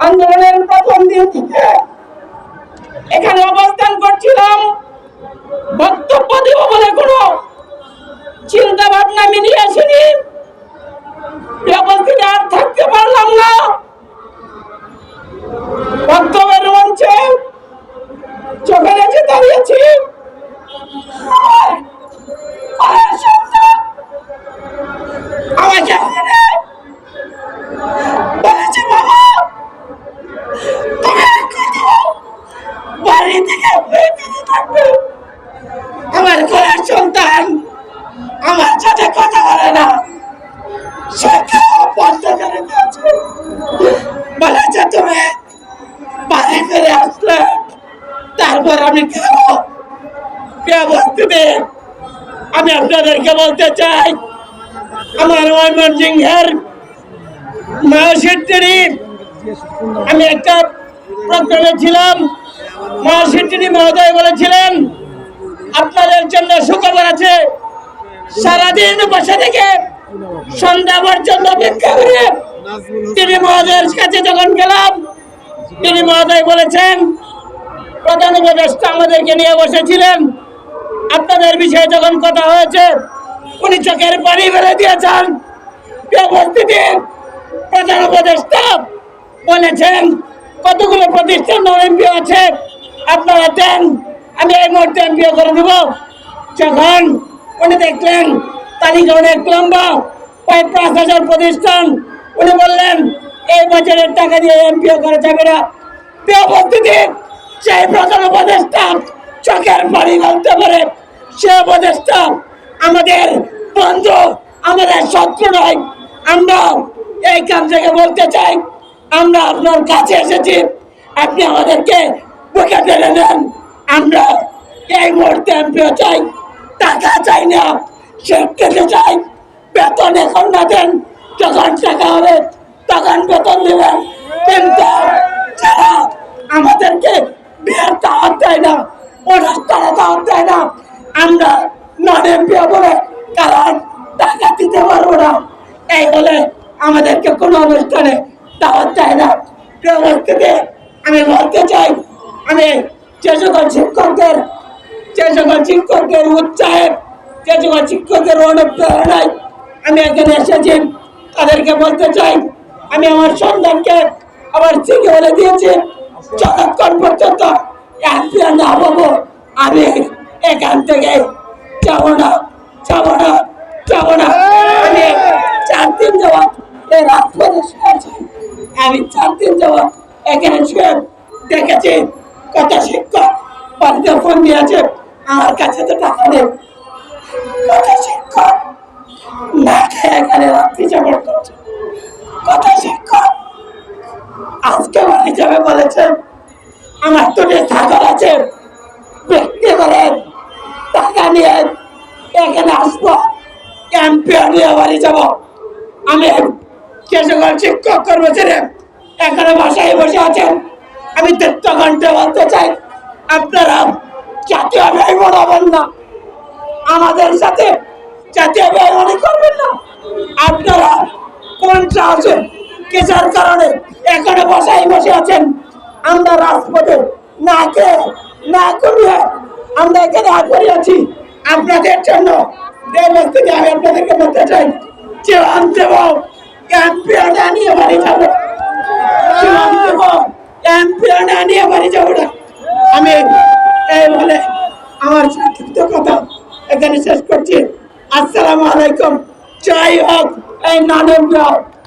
আন্দোলনের প্রথম দিন থেকে এখানে অবস্থান করছিলাম। আমার ঘরের সন্তান। আমার সাথে কথা বলে না। তুমি তারপর আমি আমি আপনাদেরকে বলতে চাই, আমার আমি একটা প্রোগ্রামে ছিলাম মহাশিল্পী মহোদয় বলেছিলেন আপনাদের জন্য সুখবর আছে। সারাদিন বসে থেকে সন্ধ্যা পর্যন্ত অপেক্ষা করে তিনি মহোদয়ের কাছে যখন গেলাম, তিনি মহোদয় বলেছেন, প্রধান উপদেষ্টা আমাদেরকে নিয়ে বসেছিলেন। আপনাদের বিষয়ে যখন কথা হয়েছে, উনি চোখের পানি ফেলে দিয়েছেন। উপস্থিতি প্রধান উপদেষ্টা বলেছেন, কতগুলো প্রতিষ্ঠান আছে? আপনারা দেন। আমি এই মুহূর্তে এমপিও করে দেব। যখন উনি দেখলেন তালিকা অনেক লম্বা, প্রায় পাঁচ হাজার প্রতিষ্ঠান, উনি বললেন, এই বছরের টাকা দিয়ে এমপিও করা যাবে না। উপস্থিতি, সেই প্রধান উপদেষ্টা চোখের পানি ফেলতে পারে। সে উপদেষ্টা আমাদের বন্ধু, আমাদের শত্রু নয়। আমরা এই কাম থেকে বলতে চাই, আমরা আপনার কাছে এসেছি। আপনি আমাদেরকে বুকে টেনে নেন আমরা এই মুহূর্তে এমপিও চাই, টাকা চাই না সে খেতে চাই। বেতন এখন না দেন, যখন টাকা হবে, তখন বেতন দেবেন। কিন্তু যারা আমাদেরকে বিয়ের দাওয়াত দেয় না অনুষ্ঠানে দাওয়াত দেয় না, আমরা নন এমপিও বলে কারণ টাকা দিতে পারব না। এই বলে আমাদেরকে কোনো অনুষ্ঠানে দাওয়াত দেয় না। প্রিয় আমি বলতে চাই, আমি যে শিক্ষকদের যে শিক্ষকদের উৎসাহে যে সকল শিক্ষকদের অনুপ্রেরণায় আমি এখানে এসেছি। তাদেরকে বলতে চাই, আমি আমার সন্তানকে আবার শিখে বলে দিয়েছি, যতক্ষণ পর্যন্ত এমপিআর না হব, আমি এখান থেকে যাব না যাব না যাব না। আমি চার দিন যাওয়া এই রাজপথে শুয়েছি আমি চার দিন যাওয়া এখানে শুয়ে দেখেছি। কত শিক্ষক বাড়িতে ফোন দিয়েছে, আমার কাছে তো টাকা নেই। কত শিক্ষক না খেয়ে এখানে রাত্রি যাপন করছে। কত শিক্ষক আজকে বাড়ি যাবে বলেছে, আমার তো ছাগল আছে ব্যক্তি করে টাকা নিয়ে এখানে আসব ক্যাম্পিয়ন নিয়ে বাড়ি যাব। আমি সকল শিক্ষক কর্মচারী, এখানে বাসায় বসে আছেন। আমি তথ্য ঘণ্টা বলতে চাই, আপনারা জাতীয় ব্যয় বাড়াবেন না। আমাদের সাথে জাতীয় ব্যয় অনেক করবেন না। আপনারা কোন সাহসে কেসার কারণে এখানে বসাই বসে আছেন, আমরা রাজপথে না খেয়ে, না করিয়ে আমরা এখানে আগ্রহী আছি। আপনাদের জন্য আমি আপনাদেরকে বলতে চাই, যে দেব ক্যাম্পিয়নটা নিয়ে বাড়ি যাব জীবন দেব ক্যাম্পিয়নটা নিয়ে বাড়ি যাব না। আমি এই বলে আমার সংক্ষিপ্ত কথা এখানে শেষ করছি। আসসালামু আলাইকুম। জয় হোক এই নানন্দ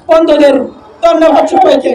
বন্ধুদের। ধন্যবাদ সবাইকে।